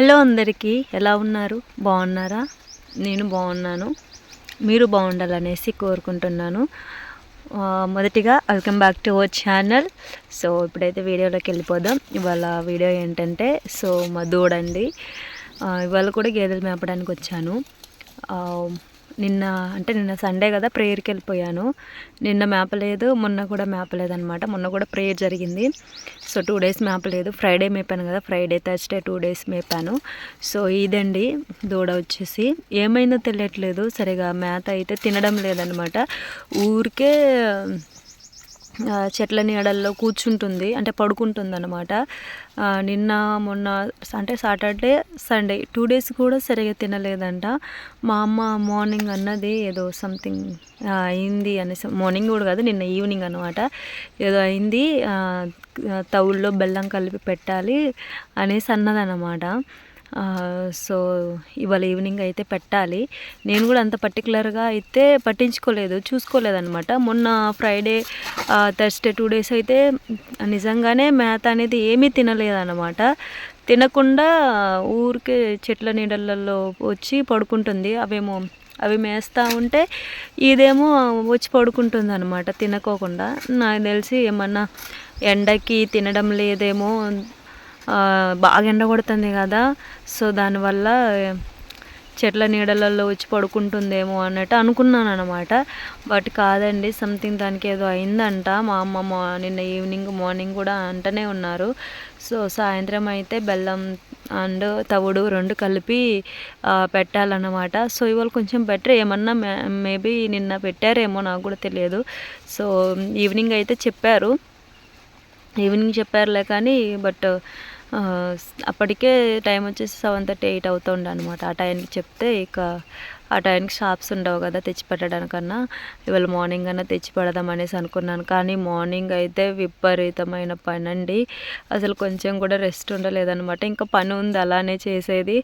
Hello అందరికీ ఎలా ఉన్నారు? బాగున్నారా? నేను బాగున్నాను. మీరు బాగుండాలనేసి కోరుకుంటున్నాను. మొదటిగా welcome back to our channel so ఇప్పుడైతే వీడియోలోకి వెళ్ళిపోదాం. ఇవాళ వీడియో ఏంటంటే సో మా దూడండి. ఇవాళ కూడా గేదెలు మేపడానికి వచ్చాను. నిన్న అంటే నిన్న సండే కదా ప్రేయర్కి వెళ్ళిపోయాను. నిన్న మేపలేదు మొన్న కూడా మేపలేదు అనమాట మొన్న కూడా ప్రేయర్ జరిగింది. సో టూ డేస్ మేపలేదు ఫ్రైడే మేపాను కదా ఫ్రైడే థర్స్డే టూ డేస్ మేపాను. సో ఇదండి దూడ వచ్చేసి. ఏమైందో తెలియట్లేదు. సరిగా మేత అయితే తినడం లేదనమాట ఊరికే చెట్ల నీడల్లో కూర్చుంటుంది అంటే పడుకుంటుంది అనమాట నిన్న మొన్న అంటే సాటర్డే సండే టూ డేస్ కూడా సరిగా తినలేదంట. మా అమ్మ మార్నింగ్ అన్నది ఏదో సంథింగ్ అయింది అనేసి మార్నింగ్ కూడా కాదు నిన్న ఈవినింగ్ అనమాట ఏదో అయింది తవుల్లో బెల్లం కలిపి పెట్టాలి అనేసి అన్నదన్నమాట. సో ఇవాళ ఈవినింగ్ అయితే పెట్టాలి. నేను కూడా అంత పర్టికులర్గా అయితే పట్టించుకోలేదు చూసుకోలేదనమాట మొన్న ఫ్రైడే థర్స్డే టూ డేస్ అయితే నిజంగానే మేత అనేది ఏమీ తినలేదన్నమాట. తినకుండా ఊరికే చెట్ల నీడలలో వచ్చి పడుకుంటుంది. అవేమో అవి మేస్తూ ఉంటే ఇదేమో వచ్చి పడుకుంటుంది అనమాట తినకోకుండా. నాకు తెలిసి ఏమన్నా ఎండకి తినడం లేదేమో బాగా ఎండ కొడుతుంది కదా. సో దానివల్ల చెట్ల నీడలలో వచ్చి పడుకుంటుందేమో అన్నట్టు అనుకున్నాను అనమాట బట్ కాదండి సంథింగ్ దానికి ఏదో అయిందంట. మా అమ్మ మా నిన్న ఈవినింగ్ మార్నింగ్ కూడా అంటనే ఉన్నారు. సో సాయంత్రం అయితే బెల్లం అండ్ తవుడు రెండు కలిపి పెట్టాలన్నమాట. సో ఇవాళ కొంచెం బెటర్. ఏమన్నా మేబీ నిన్న పెట్టారేమో నాకు కూడా తెలియదు. సో ఈవినింగ్ అయితే చెప్పారు. ఈవినింగ్ చెప్పారులే కానీ బట్ అప్పటికే టైం వచ్చేసి సెవెన్ థర్టీ ఎయిట్ అవుతుండే అనమాట ఆ టైంకి చెప్తే ఇక ఆ టైంకి షాప్స్ ఉండవు కదా తెచ్చి పెట్టడానికన్నా ఇవాళ మార్నింగ్ అన్నా తెచ్చి పెడదాం అనేసి అనుకున్నాను. కానీ మార్నింగ్ అయితే విపరీతమైన పని అండి అసలు కొంచెం కూడా రెస్ట్ ఉండలేదనమాట ఇంకా పని ఉంది అలానే చేసేది.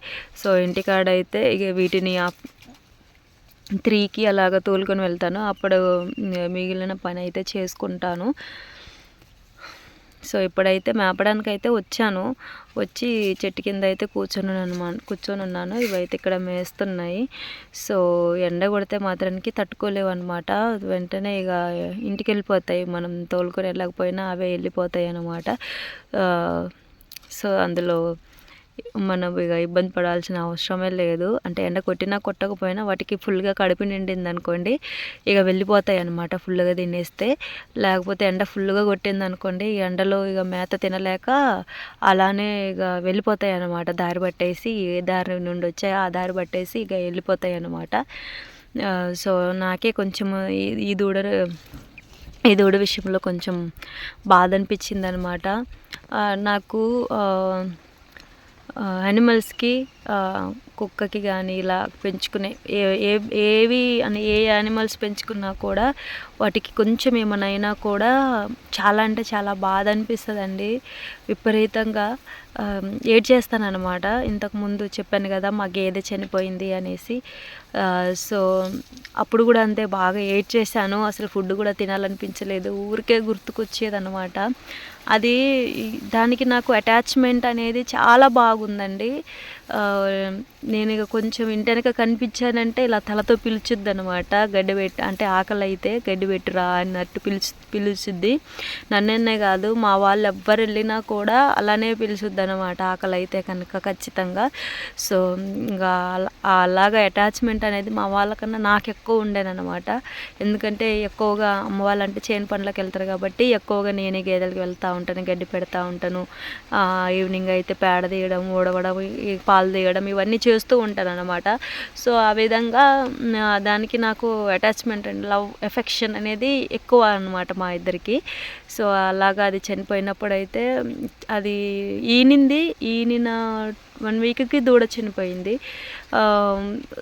సో ఇంటికాడ అయితే ఇక వీటిని త్రీకి అలాగ తోలుకొని వెళ్తాను. అప్పుడు మిగిలిన పని అయితే చేసుకుంటాను. సో ఇప్పుడైతే మేపడానికి అయితే వచ్చాను. వచ్చి చెట్టు కింద అయితే కూర్చొని అనమాట కూర్చొని ఉన్నాను ఇవైతే ఇక్కడ మేస్తున్నాయి. సో ఎండ కొడితే మాత్రానికి తట్టుకోలేవు అనమాట వెంటనే ఇక ఇంటికి వెళ్ళిపోతాయి మనం తోలుకొని వెళ్ళకపోయినా అవే వెళ్ళిపోతాయి అనమాట సో అందులో మనం ఇక ఇబ్బంది పడాల్సిన అవసరమే లేదు. అంటే ఎండ కొట్టినా కొట్టకపోయినా వాటికి ఫుల్గా కడుపు నిండింది అనుకోండి ఇక వెళ్ళిపోతాయి అనమాట ఫుల్గా తినేస్తే. లేకపోతే ఎండ ఫుల్గా కొట్టింది అనుకోండి ఈ ఎండలో ఇక మేత తినలేక అలానే ఇక వెళ్ళిపోతాయి అనమాట దారి పట్టేసి ఏ దారి నుండి వచ్చాయో ఆ దారి పట్టేసి ఇక వెళ్ళిపోతాయి అనమాట సో నాకే కొంచెం ఈ- ఈ దూడ ఈ దూడ విషయంలో కొంచెం బాధ అనిపించింది అనమాట నాకు యానిమల్స్కి కుక్కకి కానీ ఇలా పెంచుకునే ఏ ఏవి అని ఏ యానిమల్స్ పెంచుకున్నా కూడా వాటికి కొంచెం ఏమైనా కూడా చాలా అంటే చాలా బాధ అనిపిస్తుందండి. విపరీతంగా ఏడ్ చేస్తానన్నమాట ఇంతకుముందు చెప్పాను కదా మా గేదె చనిపోయింది అనేసి. సో అప్పుడు కూడా అంతే బాగా ఏడ్చేసాను అసలు ఫుడ్ కూడా తినాలనిపించలేదు. ఊరికే గుర్తుకొచ్చేదనమాట అది దానికి నాకు అటాచ్మెంట్ అనేది చాలా బాగుందండి. నేను ఇక కొంచెం ఇంటెనక కనిపించానంటే ఇలా తలతో పిలుచుద్ది అనమాట గడ్డి పెట్టి అంటే ఆకలి అయితే గడ్డి పెట్టురా అన్నట్టు పిలుచు పిలుచుద్ది. నన్ననే కాదు మా వాళ్ళు ఎవ్వరు వెళ్ళినా కూడా అలానే పిలుచుద్ది అనమాట ఆకలి అయితే కనుక ఖచ్చితంగా. సో ఇంకా అలా- అలాగా అటాచ్మెంట్ అనేది మా వాళ్ళకన్నా నాకు ఎక్కువ ఉండేనమాట ఎందుకంటే ఎక్కువగా అమ్మ వాళ్ళంటే చేను పనులకు వెళ్తారు కాబట్టి ఎక్కువగా నేనే గేదెలకు వెళ్తూ ఉంటాను గడ్డి పెడతా ఉంటాను. ఈవినింగ్ అయితే పేడ తీయడం ఊడవడం పాలు తీయడం ఇవన్నీ చేస్తూ ఉంటాను అనమాట సో ఆ విధంగా దానికి నాకు అటాచ్మెంట్ అండ్ లవ్ ఎఫెక్షన్ అనేది ఎక్కువ అనమాట మా ఇద్దరికి. సో అలాగా అది చనిపోయినప్పుడు అయితే అది ఈనింది ఈనిన వన్ వీక్కి దూడ చనిపోయింది.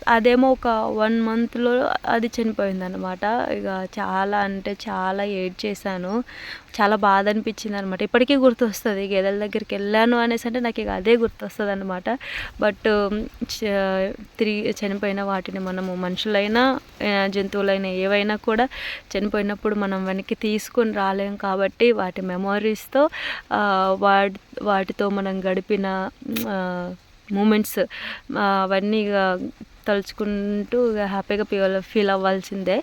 అదేమో ఒక వన్ మంత్లో అది చనిపోయింది అనమాట ఇక చాలా అంటే చాలా ఏడ్ చేశాను. చాలా బాధ అనిపించింది అనమాట ఇప్పటికీ గుర్తొస్తుంది గేదెల దగ్గరికి వెళ్ళాను అనేసి అంటే నాకు ఇక అదే గుర్తొస్తుంది అనమాట బట్ తిరిగి చనిపోయిన వాటిని మనము మనుషులైనా జంతువులైనా ఏవైనా కూడా చనిపోయినప్పుడు మనం వెనక్కి తీసుకొని రాలేం కాబట్టి వాటి మెమోరీస్తో వాటి వాటితో మనం గడిపిన మూమెంట్స్ అవన్నీ ఇక తలుచుకుంటూ ఇక హ్యాపీగా ఫీల్ ఫీల్ అవ్వాల్సిందే.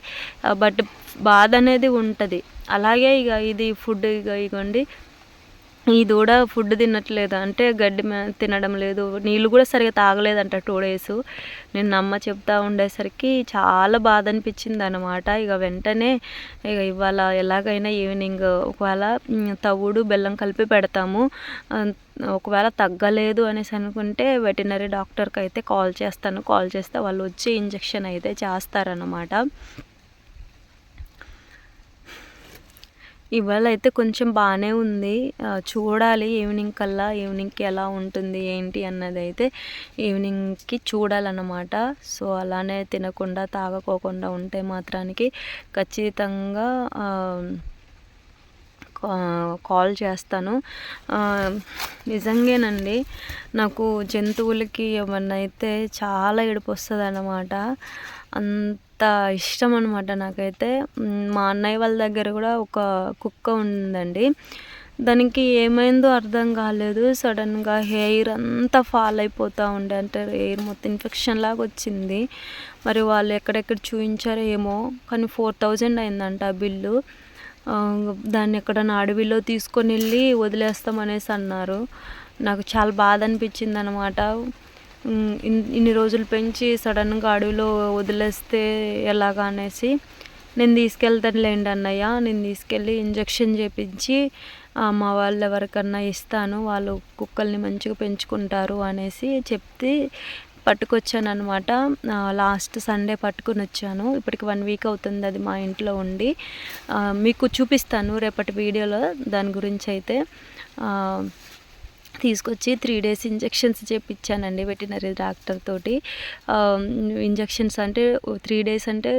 బట్ బాధ అనేది ఉంటుంది. అలాగే ఇక ఇది ఫుడ్ ఇక ఇగోండి ఈ దూడ ఫుడ్ తినట్లేదు. అంటే గడ్డి తినడం లేదు. నీళ్ళు కూడా సరిగా తాగలేదంట టూ డేస్. నేను నమ్మ చెప్తా ఉండేసరికి చాలా బాధ అనిపించింది అనమాట ఇక వెంటనే ఇక ఇవాళ ఎలాగైనా ఈవినింగ్ ఒకవేళ తవుడు బెల్లం కలిపి పెడతాము. ఒకవేళ తగ్గలేదు అనేసి అనుకుంటే వెటనరీ డాక్టర్కి అయితే కాల్ చేస్తాను. కాల్ చేస్తే వాళ్ళు వచ్చి ఇంజక్షన్ అయితే చేస్తారనమాట ఇవాళ అయితే కొంచెం బాగానే ఉంది. చూడాలి ఈవినింగ్ కల్లా ఈవినింగ్కి ఎలా ఉంటుంది ఏంటి అన్నది అయితే ఈవినింగ్కి చూడాలన్నమాట. సో అలానే తినకుండా తాగకోకుండా ఉంటే మాత్రానికి ఖచ్చితంగా కాల్ చేస్తాను. నిజంగానండి నాకు జంతువులకి ఏమన్నా అయితే చాలా ఏడుపు వస్తుంది అన్నమాట అంత ఇష్టం అనమాట నాకైతే. మా అన్నయ్య వాళ్ళ దగ్గర కూడా ఒక కుక్క ఉందండి. దానికి ఏమైందో అర్థం కాలేదు. సడన్గా హెయిర్ అంతా ఫాల్ అయిపోతూ ఉండే. అంటే హెయిర్ మొత్తం ఇన్ఫెక్షన్ లాగా వచ్చింది. మరి వాళ్ళు ఎక్కడెక్కడ చూపించారో ఏమో. కానీ ఫోర్ థౌజండ్ అయిందంట ఆ బిల్లు. దాన్ని ఎక్కడన్నా అడవిలో తీసుకొని వెళ్ళి వదిలేస్తామనేసి అన్నారు. నాకు చాలా బాధ అనిపించింది అనమాట ఇన్ని రోజులు పెంచి సడన్గా అడవిలో వదిలేస్తే ఎలాగా అనేసి నేను తీసుకెళ్తానులేండి అన్నయ్య. నేను తీసుకెళ్ళి ఇంజక్షన్ చేపించి మా వాళ్ళు ఎవరికన్నా ఇస్తాను వాళ్ళు కుక్కల్ని మంచిగా పెంచుకుంటారు అనేసి చెప్తే పట్టుకొచ్చాను అనమాట లాస్ట్ సండే పట్టుకుని వచ్చాను. ఇప్పటికి వన్ వీక్ అవుతుంది అది మా ఇంట్లో ఉండి. మీకు చూపిస్తాను రేపటి వీడియోలో దాని గురించి అయితే. తీసుకొచ్చి త్రీ డేస్ ఇంజెక్షన్స్ చేపించానండి వెటినరీ డాక్టర్ తోటి. ఇంజెక్షన్స్ అంటే త్రీ డేస్ అంటే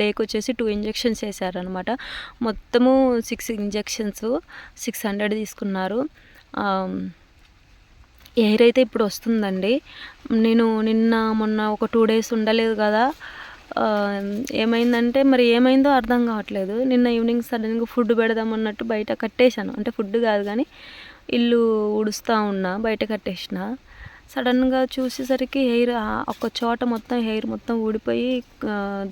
డేకి వచ్చేసి టూ ఇంజెక్షన్స్ చేశారనమాట మొత్తము సిక్స్ ఇంజెక్షన్స్ సిక్స్ హండ్రెడ్ తీసుకున్నారు. ఎయిర్ అయితే ఇప్పుడు వస్తుందండి నేను నిన్న మొన్న ఒక టూ డేస్ ఉండలేదు కదా. ఏమైందంటే మరి ఏమైందో అర్థం కావట్లేదు. నిన్న ఈవినింగ్ సడన్గా ఫుడ్ పెడదాం అన్నట్టు బయట కట్టేశాను. అంటే ఫుడ్ కాదు కానీ ఇల్లు ఉడుస్తూ ఉన్నా బయట కట్టేసిన సడన్గా చూసేసరికి హెయిర్ ఒక చోట మొత్తం హెయిర్ మొత్తం ఊడిపోయి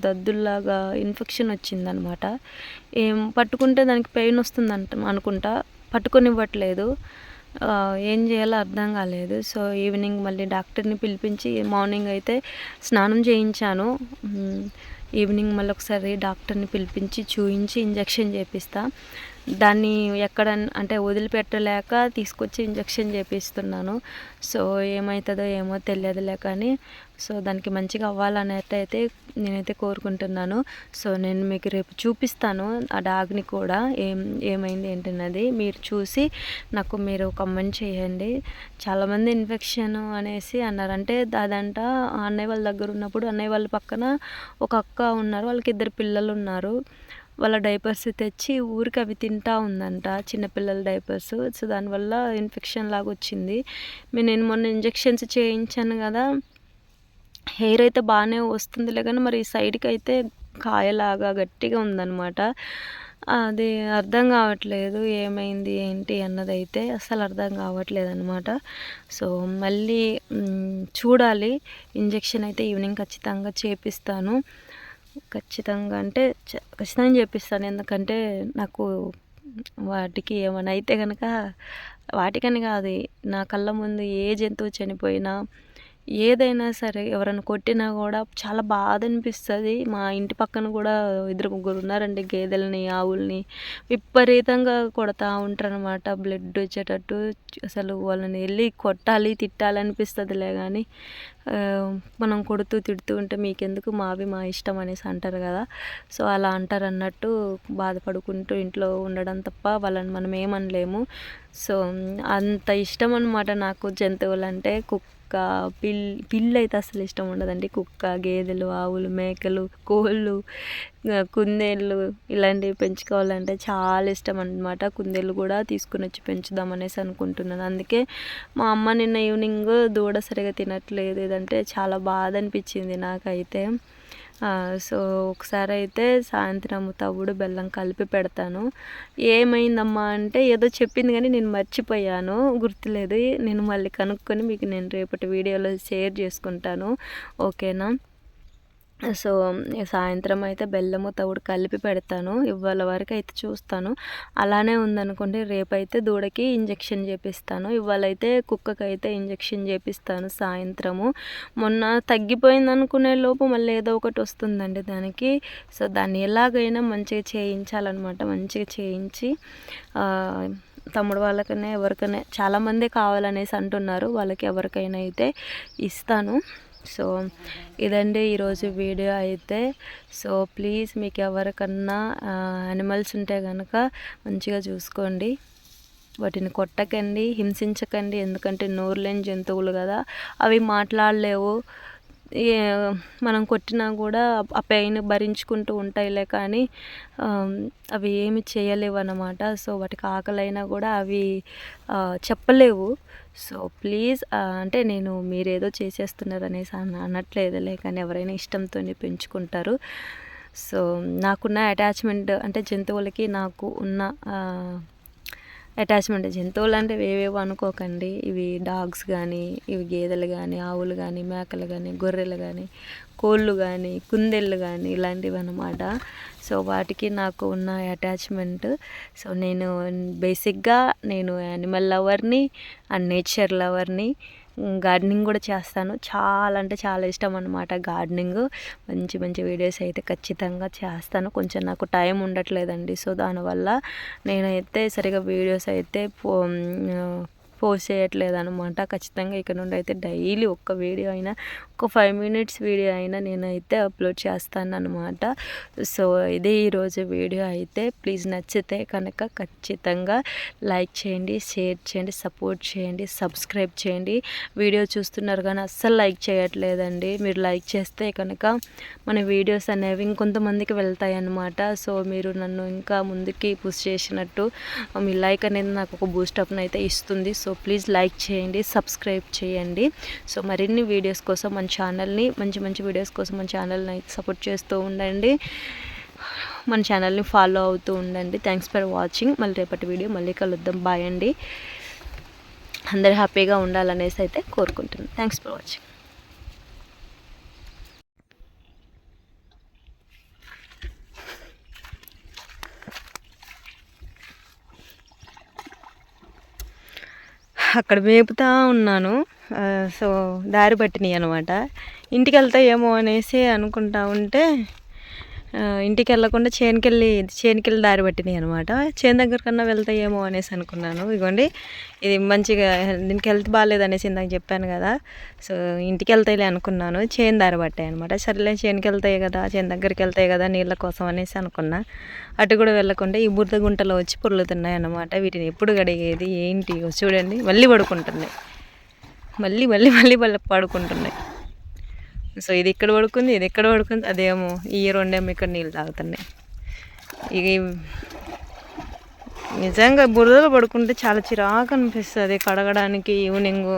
దద్దుల్లాగా ఇన్ఫెక్షన్ వచ్చిందనమాట. ఏం పట్టుకుంటే దానికి పెయిన్ వస్తుందంట అనుకుంటా. పట్టుకొనివ్వట్లేదు. ఏం చేయాలో అర్థం కాలేదు. సో ఈవినింగ్ మళ్ళీ డాక్టర్ని పిలిపించి మార్నింగ్ అయితే స్నానం చేయించాను. ఈవినింగ్ మళ్ళీ ఒకసారి డాక్టర్ని పిలిపించి చూయించి ఇంజక్షన్ చేపిస్తా. దాన్ని ఎక్కడ అంటే వదిలిపెట్టలేక తీసుకొచ్చి ఇంజక్షన్ చేపిస్తున్నాను. సో ఏమవుతుందో ఏమో తెలియదులే కానీ సో దానికి మంచిగా అవ్వాలనేటైతే నేనైతే కోరుకుంటున్నాను. సో నేను మీకు రేపు చూపిస్తాను ఆ డాగ్ని కూడా ఏం ఏమైంది ఏంటన్నది. మీరు చూసి నాకు మీరు కమెంట్ చేయండి. చాలామంది ఇన్ఫెక్షన్ అనేసి అన్నారు. అంటే అదంట అన్నయ్య వాళ్ళ దగ్గర ఉన్నప్పుడు అన్నయ్య వాళ్ళ పక్కన ఒక అక్క ఉన్నారు. వాళ్ళకి ఇద్దరు పిల్లలు ఉన్నారు. వాళ్ళ డైపర్స్ తెచ్చి ఊరికి అవి తింటా ఉందంట చిన్నపిల్లల డైపర్స్. సో దానివల్ల ఇన్ఫెక్షన్ లాగా వచ్చింది. నేను మొన్న ఇంజెక్షన్స్ చేయించాను కదా. హెయిర్ అయితే బాగానే వస్తుందిలే కానీ మరి సైడ్కి అయితే కాయలాగా గట్టిగా ఉందన్నమాట. అది అర్థం కావట్లేదు ఏమైంది ఏంటి అన్నది అయితే అసలు అర్థం కావట్లేదు అనమాట సో మళ్ళీ చూడాలి. ఇంజెక్షన్ అయితే ఈవినింగ్ ఖచ్చితంగా చేపిస్తాను. ఖచ్చితంగా. అంటే ఖచ్చితంగా చేపిస్తాను ఎందుకంటే నాకు వాటికి ఏమైనా అయితే కనుక వాటికని కాదు. నా కళ్ళ ముందు ఏ జంతువు చనిపోయినా ఏదైనా సరే ఎవరైనా కొట్టినా కూడా చాలా బాధ అనిపిస్తుంది. మా ఇంటి పక్కన కూడా ఇద్దరు ముగ్గురు ఉన్నారండి గేదెలని ఆవుల్ని. విపరీతంగా కొడతా ఉంటారు అనమాట బ్లడ్ వచ్చేటట్టు అసలు వాళ్ళని వెళ్ళి కొట్టాలి తిట్టాలి అనిపిస్తుందిలే కానీ మనం కొడుతూ తిడుతూ ఉంటే మీకెందుకు మావి మా ఇష్టం అనేసి అంటారు కదా. సో అలా అంటారు అన్నట్టు బాధపడుకుంటూ ఇంట్లో ఉండడం తప్ప వాళ్ళని మనం ఏమనలేము. సో అంత ఇష్టం అనమాట నాకు జంతువులంటే కుక్క కుక్క పిల్ పిల్లి అయితే అసలు ఇష్టం ఉండదండి. కుక్క గేదెలు ఆవులు మేకలు కోళ్ళు కుందేళ్ళు ఇలాంటివి పెంచుకోవాలంటే చాలా ఇష్టం అనమాట కుందేళ్ళు కూడా తీసుకుని వచ్చి పెంచుదాం అనేసి అనుకుంటున్నాను. అందుకే మా అమ్మ నిన్న ఈవినింగ్ దూడ సరిగా తినట్లేదు. ఏదంటే చాలా బాధ అనిపించింది నాకైతే. సో ఒకసారి అయితే సాయంత్రం తవుడు బెల్లం కలిపి పెడతాను. ఏమైందమ్మా అంటే ఏదో చెప్పింది కానీ నేను మర్చిపోయాను. గుర్తులేదు. నేను మళ్ళీ కనుక్కొని మీకు నేను రేపటి వీడియోలో షేర్ చేసుకుంటాను. ఓకేనా? సో సాయంత్రం అయితే బెల్లము తవుడు కలిపి పెడతాను. ఇవాళ వరకు అయితే చూస్తాను. అలానే ఉందనుకోండి రేపైతే దూడకి ఇంజెక్షన్ చేపిస్తాను. ఇవాళ అయితే కుక్కకి అయితే ఇంజెక్షన్ చేపిస్తాను సాయంత్రము. మొన్న తగ్గిపోయింది అనుకునే లోపు మళ్ళీ ఏదో ఒకటి వస్తుందండి దానికి. సో దాన్ని ఎలాగైనా మంచిగా చేయించాలన్నమాట. మంచిగా చేయించి తమ్ముడు వాళ్ళకనే ఎవరికైనా చాలామంది కావాలనేసి అంటున్నారు. వాళ్ళకి ఎవరికైనా అయితే ఇస్తాను. సో ఇదండి ఈరోజు వీడియో అయితే. సో ప్లీజ్ మీకు ఎవరికన్నా యానిమల్స్ ఉంటే కనుక మంచిగా చూసుకోండి. వాటిని కొట్టకండి హింసించకండి. ఎందుకంటే నోరులేని జంతువులు కదా అవి మాట్లాడలేవు. మనం కొట్టినా కూడా ఆ పెయిన్ భరించుకుంటూ ఉంటాయిలే కానీ అవి ఏమి చేయలేవు అన్నమాట సో వాటికి ఆకలైనా కూడా అవి చెప్పలేవు. సో ప్లీజ్ అంటే నేను మీరేదో చేసేస్తున్నారు అనేసి అన అనట్లేదులే కానీ ఎవరైనా ఇష్టంతో పెంచుకుంటారు. సో నాకున్న అటాచ్మెంట్ అంటే జంతువులకి నాకు ఉన్న అటాచ్మెంట్ జంతువులు అంటే ఏవేవో అనుకోకండి. ఇవి డాగ్స్ కానీ ఇవి గేదెలు కానీ ఆవులు కానీ మేకలు కానీ గొర్రెలు కానీ కోళ్ళు కానీ కుందేళ్ళు కానీ ఇలాంటివి అనమాట సో వాటికి నాకు ఉన్న అటాచ్మెంట్ సో నేను బేసిక్గా నేను యానిమల్ లవర్ని అండ్ నేచర్ లవర్ని గార్డెనింగ్ కూడా చేస్తాను. చాలా అంటే చాలా ఇష్టం అనమాట గార్డెనింగ్. మంచి మంచి వీడియోస్ అయితే ఖచ్చితంగా చేస్తాను. కొంచెం నాకు టైం ఉండట్లేదండి. సో దానివల్ల నేనైతే సరిగా వీడియోస్ అయితే పో పోస్ట్ చేయట్లేదు అనమాట ఖచ్చితంగా ఇక్కడ నుండి అయితే డైలీ ఒక్క వీడియో అయినా ఒక ఫైవ్ మినిట్స్ వీడియో అయినా నేనైతే అప్లోడ్ చేస్తాను అనమాట సో ఇదే ఈరోజు వీడియో అయితే. ప్లీజ్ నచ్చితే కనుక ఖచ్చితంగా లైక్ చేయండి షేర్ చేయండి సపోర్ట్ చేయండి సబ్స్క్రైబ్ చేయండి. వీడియో చూస్తున్నారు కానీ అస్సలు లైక్ చేయట్లేదండి. మీరు లైక్ చేస్తే కనుక మన వీడియోస్ అనేవి ఇంకొంతమందికి వెళ్తాయి అన్నమాట సో మీరు నన్ను ఇంకా ముందుకి పుష్ చేసినట్టు మీ లైక్ అనేది నాకు ఒక బూస్టప్ని అయితే ఇస్తుంది. సో సో ప్లీజ్ లైక్ చేయండి సబ్స్క్రైబ్ చేయండి. సో మరిన్ని వీడియోస్ కోసం మన ఛానల్ని మంచి మంచి వీడియోస్ కోసం మన ఛానల్ని సపోర్ట్ చేస్తూ ఉండండి. మన ఛానల్ని ఫాలో అవుతూ ఉండండి. థ్యాంక్స్ ఫర్ వాచింగ్ మళ్ళీ రేపటి వీడియో మళ్ళీ కలుద్దాం. బాయ్ అండి. అందరు హ్యాపీగా ఉండాలనేసి అయితే కోరుకుంటున్నాను. థ్యాంక్స్ ఫర్ వాచింగ్ అక్కడ మేపుతా ఉన్నాను. సో దారి పట్టినాయి అనమాట ఇంటికి ఏమో అనేసి అనుకుంటా ఉంటే ఇంటికి వెళ్ళకుండా చేనుకెళ్ళి చేనుకెళ్ళి దారి పట్టినాయి అనమాట చేను దగ్గర కన్నా వెళ్తాయేమో అనేసి అనుకున్నాను. ఇదిగోండి ఇది మంచిగా దీనికి హెల్త్ బాగాలేదు అనేసి ఇందాక చెప్పాను కదా. సో ఇంటికి వెళ్తాయిలే అనుకున్నాను. చేను దారి పట్టాయి అనమాట సరేలే చేనుకి వెళ్తాయి కదా చేను దగ్గరికి వెళ్తాయి కదా నీళ్ళ కోసం అనేసి అనుకున్నా. అటు కూడా వెళ్ళకుండా ఈ బురద గుంటలో వచ్చి పొర్లుతున్నాయి అనమాట వీటిని ఎప్పుడు గడిగేది ఏంటి చూడండి. మళ్ళీ పడుకుంటున్నాయి. మళ్ళీ మళ్ళీ మళ్ళీ మళ్ళీ పడుకుంటున్నాయి. సో ఇది ఇక్కడ పడుకుంది ఇది ఇక్కడ పడుకుంది. అదేమో ఈ రెండేమో ఇక్కడ నీళ్ళు తాగుతున్నాయి. ఇక ఇవి నిజంగా బురదలో పడుకుంటే చాలా చిరాకు అనిపిస్తుంది కడగడానికి ఈవినింగ్.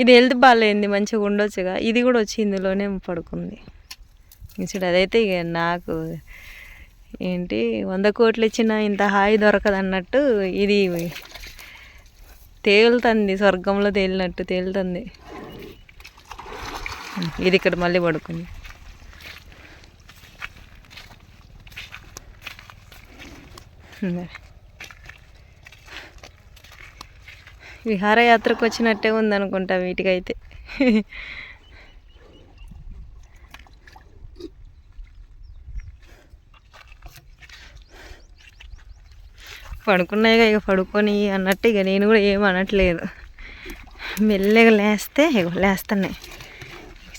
ఇది హెల్త్ బాగాలేంది మంచిగా ఉండొచ్చుగా. ఇది కూడా వచ్చి ఇందులోనే పడుకుంది. ఇంక చూడు అదైతే ఇక నాకు ఏంటి వంద కోట్లు ఇచ్చిన ఇంత హాయి దొరకదు అన్నట్టు ఇది తేలుతుంది స్వర్గంలో తేలినట్టు తేలుతుంది. ఇది ఇక్కడ మళ్ళీ పడుకుంది. విహారయాత్రకు వచ్చినట్టే ఉందనుకుంటా వీటికైతే. పడుకున్నాయిగా ఇక పడుకొని అన్నట్టు ఇక నేను కూడా ఏం అనట్లేదు. మెల్లగా లేస్తే ఇగో లేస్తున్నాయి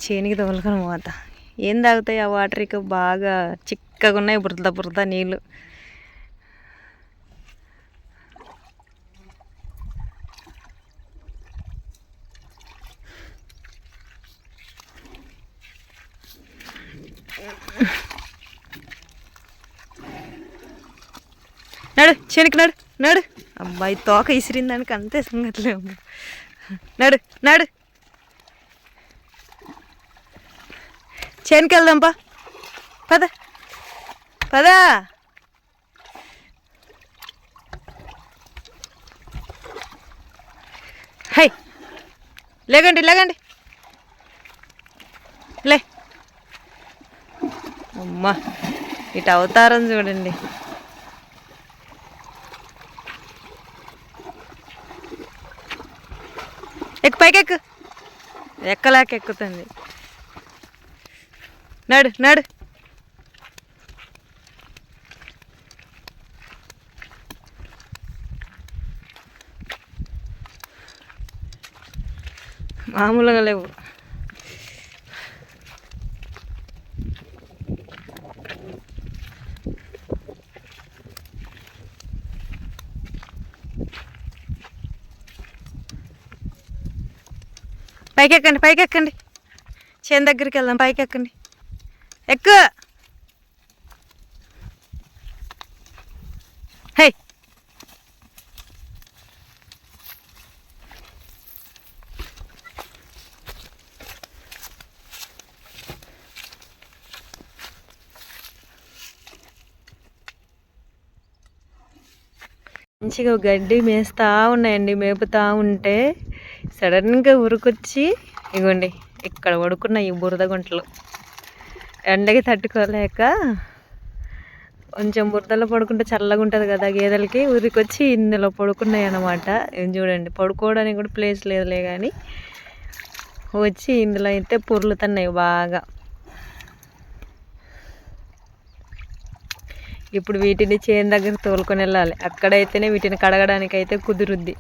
చేనికి తోలుకొని పోతా. ఏం తాగుతాయి? ఆ వాటర్ ఇక బాగా చిక్కగా ఉన్నాయి బురద బురద నీళ్ళు. నడు చేనికి నడు నడు. అబ్బాయి తోక ఇసిరిందానికి అంతే సంగతులే నడు నడు. చేనుకి వెళ్దాం పద. పదా. హై. లేకండి లేకండి లే. అమ్మా ఇటు అవతారం చూడండి. ఎక్కు పైకి ఎక్కు. ఎక్కలాక ఎక్కుతుంది. నడు నడు. మామూలుగా లేవు. పైకి ఎక్కండి పైకి ఎక్కండి చేను దగ్గరికి వెళ్దాం పైకి ఎక్కండి ఎక్కు! హే! మంచిగా గడ్డి మేస్తూ ఉన్నాయండి మేపుతూ ఉంటే. సడన్గా ఉరుకొచ్చి ఇగోండి ఇక్కడ పడుకున్న ఈ బురద గుంటలు. ఎండకి తట్టుకోలేక కొంచెం బురదలో పడుకుంటే చల్లగా ఉంటుంది కదా గేదెలకి ఉరికొచ్చి ఇందులో పడుకున్నాయి అన్నమాట. చూడండి పడుకోవడానికి కూడా ప్లేస్ లేదులే కానీ వచ్చి ఇందులో అయితే పొర్లుతున్నాయి బాగా. ఇప్పుడు వీటిని చేను దగ్గర తోలుకొని వెళ్ళాలి. అక్కడైతేనే వీటిని కడగడానికి అయితే కుదురుద్ది.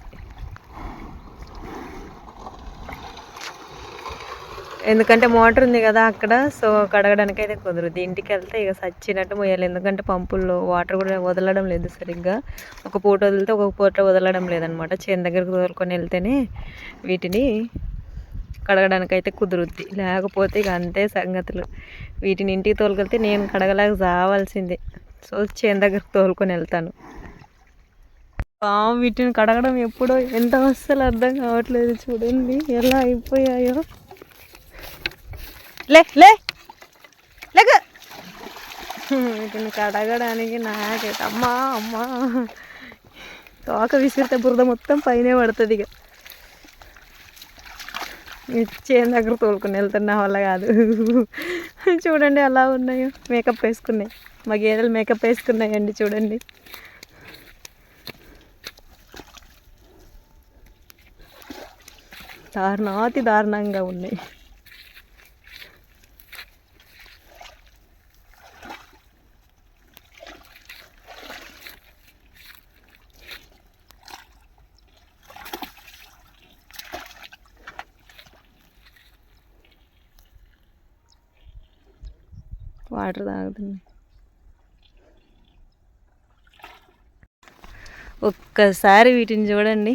ఎందుకంటే మోటార్ ఉంది కదా అక్కడ సో కడగడానికి అయితే కుదరదు. ఇంటికి వెళ్తే ఇక సచ్చినట్టు పోయాలి ఎందుకంటే పంపుల్లో వాటర్ కూడా వదలడం లేదు సరిగ్గా. ఒక పూట వదిలితే ఒక పూట వదలడం లేదనమాట. చేను దగ్గరకు తోలుకొని వెళ్తేనే వీటిని కడగడానికి అయితే కుదురుద్ది. లేకపోతే ఇక అంతే సంగతులు. వీటిని ఇంటికి తోలుకెళ్తే నేను కడగలేక చావాల్సిందే సో చేను దగ్గరకు తోలుకొని వెళ్తాను. పాము వీటిని కడగడం ఎప్పుడో ఎంత అస్సలు అర్థం కావట్లేదు చూడండి. ఎలా అయిపోయాయో. లే లే. లేక వీటిని కడగడానికి నాకే అమ్మా అమ్మా. తోక విసిరితే బురద మొత్తం పైనే పడుతుంది ఇక. చేను దగ్గర తోలుకుని వెళ్తున్నా వల్ల కాదు. చూడండి అలా ఉన్నాయో. మేకప్ వేసుకున్నాయి. మా గేదెలు మేకప్ వేసుకున్నాయండి చూడండి. దారుణాతి దారుణంగా ఉన్నాయి. వాటర్ తాగుతుంది ఒక్కసారి వీటిని చూడండి.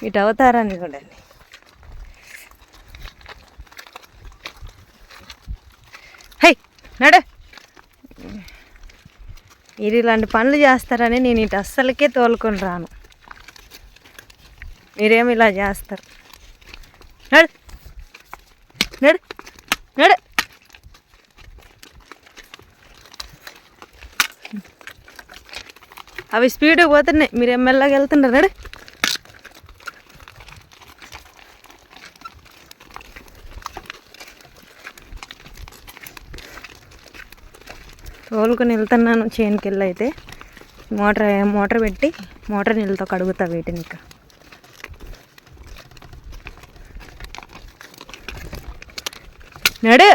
వీటి అవతారాన్ని చూడండి. హై నడ. మీరు ఇలాంటి పనులు చేస్తారని నేను ఇటు అస్సలకే తోలుకొని రాను. మీరేమి ఇలా చేస్తారు నడు నడు నడు అవి స్పీడ్గా పోతున్నాయి. మీరు ఎమ్మెల్యేగా వెళ్తున్నారు రెడీ తోలుకొని వెళ్తున్నాను చేనుకి వెళ్ళి అయితే మోటార్ మోటార్ పెట్టి మోటార్ నీళ్ళతో కడుగుతా వీటిని ఇక. నడు.